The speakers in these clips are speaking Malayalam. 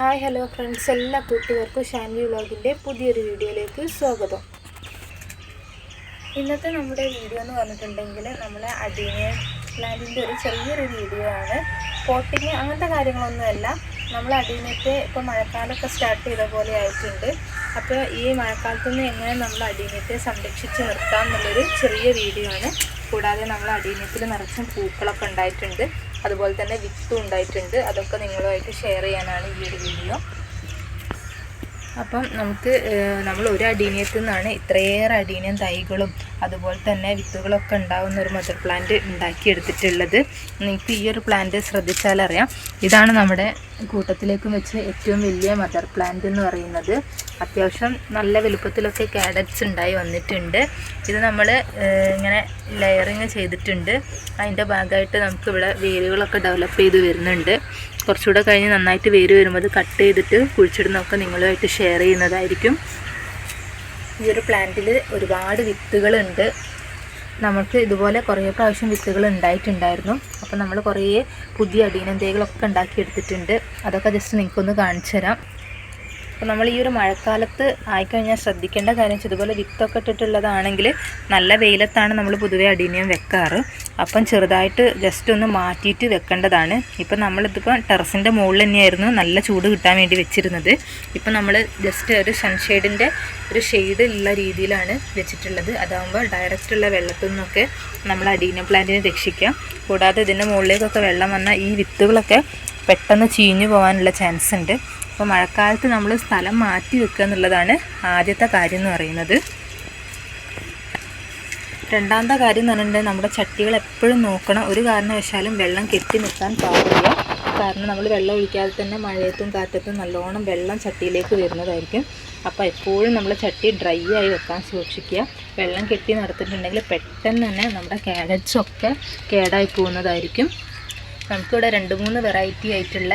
Hi hello friends. എല്ലാ കൂട്ടുകാർക്കും ഷാൻവി വ്ളോഗിന്റെ പുതിയൊരു വീഡിയോയിലേക്ക് സ്വാഗതം. ഇന്നത്തെ നമ്മുടെ വീഡിയോ എന്ന് പറഞ്ഞിട്ടുണ്ടെങ്കിൽ നമ്മൾ അഡീനിയ പ്ലാന്റിന്റെ ഒരു ചെറിയൊരു വീഡിയോ ആണ്. പോട്ടിങ് അങ്ങനത്തെ കാര്യങ്ങളൊന്നുമല്ല. നമ്മൾ അടീനത്തെ ഇപ്പോൾ മഴക്കാലമൊക്കെ സ്റ്റാർട്ട് ചെയ്ത പോലെ ആയിട്ടുണ്ട്. അപ്പോൾ ഈ മഴക്കാലത്ത് നിന്ന് എങ്ങനെ നമ്മൾ അടീനത്തെ സംരക്ഷിച്ച് നിർത്താം എന്നുള്ളൊരു ചെറിയ വീഡിയോ ആണ്. കൂടാതെ നമ്മൾ അടീനത്തിൽ നിറച്ചും പൂക്കളൊക്കെ ഉണ്ടായിട്ടുണ്ട്. അതുപോലെ തന്നെ വിത്തും ഉണ്ടായിട്ടുണ്ട്. അതൊക്കെ നിങ്ങളുമായിട്ട് ഷെയർ ചെയ്യാനാണ് ഈ ഒരു വീഡിയോ അപ്പം നമുക്ക് നമ്മൾ ഒരു അടീനിയത്തിൽ നിന്നാണ് ഇത്രയേറെ അടീനിയം തൈകളും അതുപോലെ തന്നെ വിത്തുകളൊക്കെ ഉണ്ടാകുന്ന ഒരു മദർ പ്ലാന്റ് ഉണ്ടാക്കിയെടുത്തിട്ടുള്ളത്. നിങ്ങൾക്ക് ഈ ഒരു പ്ലാന്റ് ശ്രദ്ധിച്ചാലറിയാം. ഇതാണ് നമ്മുടെ കൂട്ടത്തിലേക്കും വെച്ച് ഏറ്റവും വലിയ മദർ പ്ലാന്റ് എന്ന് പറയുന്നത്. അത്യാവശ്യം നല്ല വലുപ്പത്തിലൊക്കെ കാഡറ്റ്സ് ഉണ്ടായി വന്നിട്ടുണ്ട്. ഇത് നമ്മൾ ഇങ്ങനെ ലെയറിങ് ചെയ്തിട്ടുണ്ട്. അതിന്റെ ഭാഗമായിട്ട് നമുക്കിവിടെ വേരുകളൊക്കെ ഡെവലപ്പ് ചെയ്ത് വരുന്നുണ്ട്. കുറച്ചുകൂടെ കഴിഞ്ഞ് നന്നായിട്ട് വേര് വരുമ്പോൾ കട്ട് ചെയ്തിട്ട് കുഴിച്ചിടുന്നൊക്കെ നിങ്ങളുമായിട്ട് ഷെയർ ചെയ്യുന്നതായിരിക്കും. ഈ ഒരു പ്ലാന്റിൽ ഒരുപാട് വിത്തുകളുണ്ട്. നമുക്ക് ഇതുപോലെ കുറേ പ്രാവശ്യം വിത്തുകൾ ഉണ്ടായിട്ടുണ്ടായിരുന്നു. അപ്പോൾ നമ്മൾ കുറേ പുതിയ അടീനം തൈകളൊക്കെ ഉണ്ടാക്കിയെടുത്തിട്ടുണ്ട്. അതൊക്കെ ജസ്റ്റ് നിങ്ങൾക്കൊന്ന് കാണിച്ചു തരാം അപ്പോൾ നമ്മൾ ഈ ഒരു മഴക്കാലത്ത് ആയിക്കഴിഞ്ഞാൽ ശ്രദ്ധിക്കേണ്ട കാര്യം വെച്ചാൽ ഇതുപോലെ വിത്തൊക്കെ ഇട്ടിട്ടുള്ളതാണെങ്കിൽ നല്ല വെയിലത്താണ് നമ്മൾ പൊതുവെ അടീനിയം വെക്കാറ്. അപ്പം ചെറുതായിട്ട് ജസ്റ്റ് ഒന്ന് മാറ്റിയിട്ട് വെക്കേണ്ടതാണ്. ഇപ്പം നമ്മളിതിപ്പോൾ ടെറസിന്റെ മുകളിൽ തന്നെയായിരുന്നു നല്ല ചൂട് കിട്ടാൻ വേണ്ടി വെച്ചിരുന്നത്. ഇപ്പം നമ്മൾ ജസ്റ്റ് ഒരു സൺഷെയ്ഡിന്റെ ഒരു ഷെയ്ഡ് ഉള്ള രീതിയിലാണ് വെച്ചിട്ടുള്ളത്. അതാകുമ്പോൾ ഡയറക്റ്റ് ഉള്ള വെള്ളത്തിൽ നിന്നൊക്കെ നമ്മൾ അടീനിയം പ്ലാന്റിനെ രക്ഷിക്കാം. കൂടാതെ ഇതിന്റെ മുകളിലേക്കൊക്കെ വെള്ളം വന്നാൽ ഈ വിത്തുകളൊക്കെ പെട്ടെന്ന് ചീഞ്ഞു പോകാനുള്ള ചാൻസ് ഉണ്ട്. അപ്പോൾ മഴക്കാലത്ത് നമ്മൾ സ്ഥലം മാറ്റി വെക്കുക എന്നുള്ളതാണ് ആദ്യത്തെ കാര്യം എന്ന് പറയുന്നത്. രണ്ടാമത്തെ കാര്യം എന്ന് പറഞ്ഞിട്ടുണ്ടെങ്കിൽ നമ്മുടെ ചട്ടികൾ എപ്പോഴും നോക്കണം. ഒരു കാരണവശാലും വെള്ളം കെട്ടി നിൽക്കാൻ പാടില്ല. കാരണം നമ്മൾ വെള്ളം ഒഴിക്കാതെ തന്നെ മഴയത്തും കാറ്റത്തും നല്ലോണം വെള്ളം ചട്ടിയിലേക്ക് വരുന്നതായിരിക്കും. അപ്പോൾ എപ്പോഴും നമ്മൾ ചട്ടി ഡ്രൈ ആയി വെക്കാൻ സൂക്ഷിക്കുക. വെള്ളം കെട്ടി നടത്തിയിട്ടുണ്ടെങ്കിൽ പെട്ടെന്ന് തന്നെ നമ്മുടെ കാരറ്റ്സൊക്കെ കേടായി പോകുന്നതായിരിക്കും. നമുക്കിവിടെ രണ്ട് മൂന്ന് വെറൈറ്റി ആയിട്ടുള്ള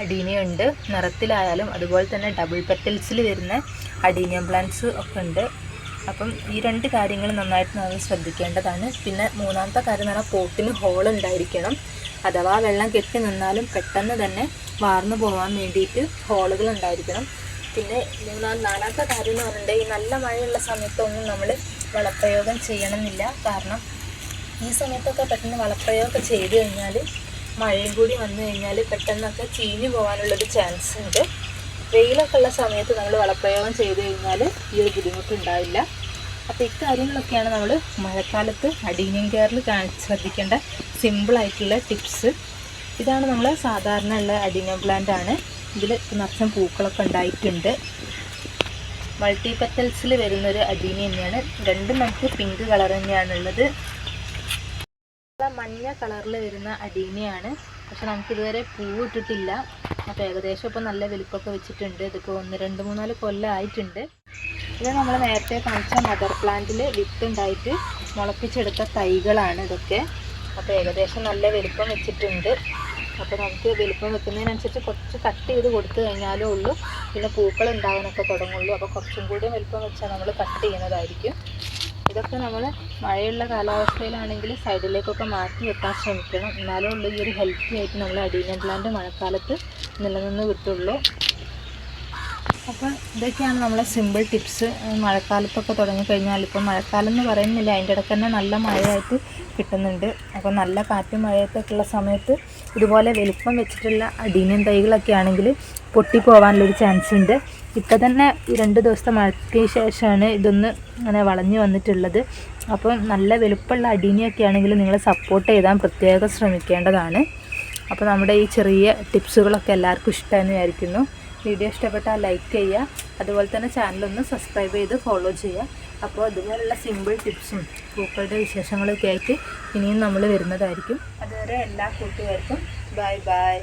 അഡീനിയുണ്ട് നിറത്തിലായാലും അതുപോലെ തന്നെ ഡബിൾ പെറ്റൽസിൽ വരുന്ന അഡീനിയം പ്ലാന്റ്സ് ഒക്കെ ഉണ്ട്. അപ്പം ഈ രണ്ട് കാര്യങ്ങൾ നന്നായിട്ട് നമ്മൾ ശ്രദ്ധിക്കേണ്ടതാണ്. പിന്നെ മൂന്നാമത്തെ കാര്യം എന്ന് പറഞ്ഞാൽ പോട്ടിന് ഹോൾ ഉണ്ടായിരിക്കണം. അഥവാ വെള്ളം കെട്ടി നിന്നാലും പെട്ടെന്ന് തന്നെ വാർന്നു പോകാൻ വേണ്ടിയിട്ട് ഹോളുകൾ ഉണ്ടായിരിക്കണം. പിന്നെ മൂന്നാം നാലാമത്തെ കാര്യം എന്ന് പറഞ്ഞിട്ടുണ്ടെങ്കിൽ നല്ല മഴയുള്ള സമയത്തൊന്നും നമ്മൾ വളപ്രയോഗം ചെയ്യണമെന്നില്ല. കാരണം ഈ സമയത്തൊക്കെ പെട്ടെന്ന് വളപ്രയോഗമൊക്കെ ചെയ്ത് കഴിഞ്ഞാൽ മഴയും കൂടി വന്നു കഴിഞ്ഞാൽ പെട്ടെന്നൊക്കെ ചീഞ്ഞു പോകാനുള്ളൊരു ചാൻസ് ഉണ്ട്. വെയിലൊക്കെ ഉള്ള സമയത്ത് നമ്മൾ വളപ്രയോഗം ചെയ്ത് കഴിഞ്ഞാൽ ഈ ഒരു ബുദ്ധിമുട്ടുണ്ടാവില്ല. അപ്പോൾ ഇക്കാര്യങ്ങളൊക്കെയാണ് നമ്മൾ മഴക്കാലത്ത് അഡീനിയം കെയറിൽ ശ്രദ്ധിക്കേണ്ട സിമ്പിളായിട്ടുള്ള ടിപ്സ് ഇതാണ് നമ്മൾ സാധാരണ ഉള്ള അഡീനിയം പ്ലാന്റ് ആണ്. ഇതിൽ നിറച്ചും പൂക്കളൊക്കെ ഉണ്ടായിട്ടുണ്ട്. മൾട്ടി പെറ്റൽസിൽ വരുന്നൊരു അഡീനി തന്നെയാണ്. രണ്ടും നമുക്ക് പിങ്ക് കളർ തന്നെയാണുള്ളത്. മഞ്ഞ കളറിൽ വരുന്ന അടീനയാണ്. പക്ഷെ നമുക്കിതുവരെ പൂവിട്ടിട്ടില്ല. അപ്പോൾ ഏകദേശം ഇപ്പോൾ നല്ല വലിപ്പമൊക്കെ വെച്ചിട്ടുണ്ട്. ഇതിപ്പോൾ ഒന്ന് രണ്ട് മൂന്നാൽ കൊല്ലം ആയിട്ടുണ്ട്. ഇത് നമ്മൾ നേരത്തെ കാണിച്ച മദർ പ്ലാന്റിൽ വിത്ത് ഉണ്ടായിട്ട് മുളപ്പിച്ചെടുത്ത തൈകളാണ് ഇതൊക്കെ. അപ്പോൾ ഏകദേശം നല്ല വലിപ്പം വെച്ചിട്ടുണ്ട്. അപ്പോൾ നമുക്ക് വലിപ്പം വെക്കുന്നതിനനുസരിച്ച് കുറച്ച് കട്ട് ചെയ്ത് കൊടുത്തു കഴിഞ്ഞാലേ ഉള്ളൂ. പിന്നെ പൂക്കൾ ഉണ്ടാകാനൊക്കെ തുടങ്ങുള്ളൂ. അപ്പോൾ കുറച്ചും കൂടി വലിപ്പം വെച്ചാൽ നമ്മൾ കട്ട് ചെയ്യുന്നതായിരിക്കും. ഇതൊക്കെ നമ്മൾ മഴയുള്ള കാലാവസ്ഥയിലാണെങ്കിൽ സൈഡിലേക്കൊക്കെ മാറ്റി വെക്കാൻ ശ്രമിക്കണം. എന്നാലേ ഉള്ളൂ ഈ ഒരു ഹെൽത്തി ആയിട്ട് നമ്മൾ അഡീനിയം പ്ലാന്റ് മഴക്കാലത്ത് നിലനിന്ന് കിട്ടുള്ളൂ. അപ്പോൾ ഇതൊക്കെയാണ് നമ്മളെ സിമ്പിൾ ടിപ്സ് മഴക്കാലത്തൊക്കെ തുടങ്ങിക്കഴിഞ്ഞാൽ ഇപ്പോൾ മഴക്കാലം എന്ന് പറയുന്നില്ല. അതിന്റെ ഇടയ്ക്ക് തന്നെ നല്ല മഴയായിട്ട് കിട്ടുന്നുണ്ട്. അപ്പോൾ നല്ല കാറ്റും മഴയത്തൊക്കെ ഉള്ള സമയത്ത് ഇതുപോലെ വലിപ്പം വെച്ചിട്ടുള്ള അടീനിയം തൈകളൊക്കെ ആണെങ്കിൽ പൊട്ടിപ്പോവാനുള്ളൊരു ചാൻസ് ഉണ്ട്. ഇപ്പം തന്നെ രണ്ട് ദിവസത്തെ മഴയ്ക്ക് ശേഷമാണ് ഇതൊന്ന് അങ്ങനെ വളഞ്ഞു വന്നിട്ടുള്ളത്. അപ്പം നല്ല വലുപ്പമുള്ള അടീനിയൊക്കെ ആണെങ്കിൽ നിങ്ങൾ സപ്പോർട്ട് ചെയ്താൽ പ്രത്യേകം ശ്രമിക്കേണ്ടതാണ്. അപ്പോൾ നമ്മുടെ ഈ ചെറിയ ടിപ്സുകളൊക്കെ എല്ലാവർക്കും ഇഷ്ടമെന്ന് വിചാരിക്കുന്നു. വീഡിയോ ഇഷ്ടപ്പെട്ടാൽ ലൈക്ക് ചെയ്യുക. അതുപോലെ തന്നെ ചാനലൊന്ന് സബ്സ്ക്രൈബ് ചെയ്ത് ഫോളോ ചെയ്യുക. അപ്പോൾ അതുപോലുള്ള സിമ്പിൾ ടിപ്സും പൂക്കളുടെ വിശേഷങ്ങളൊക്കെ ആയിട്ട് ഇനിയും നമ്മൾ വരുന്നതായിരിക്കും. അതുവരെ എല്ലാ കൂട്ടുകാർക്കും ബൈ ബൈ